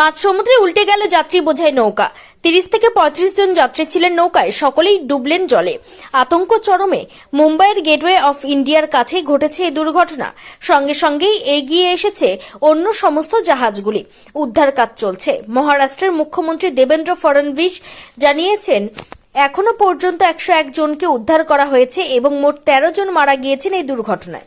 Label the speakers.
Speaker 1: মাঝ সমুদ্রে উল্টে গেল যাত্রী বোঝাই নৌকা। তিরিশ থেকে পঁয়ত্রিশ জন যাত্রী ছিলেন নৌকায়, সকলেই ডুবলেন জলে। আতঙ্ক চরমে মুম্বাইয়ের গেটওয়ে অফ ইন্ডিয়ার কাছেই ঘটেছে এই দুর্ঘটনা। সঙ্গে সঙ্গেই এগিয়ে এসেছে অন্য সমস্ত জাহাজগুলি। উদ্ধার কাজ চলছে। মহারাষ্ট্রের মুখ্যমন্ত্রী দেবেন্দ্র ফডনবিস জানিয়েছেন, এখনও পর্যন্ত একশো এক জনকে উদ্ধার করা হয়েছে এবং মোট তেরো জন মারা গিয়েছেন এই দুর্ঘটনায়।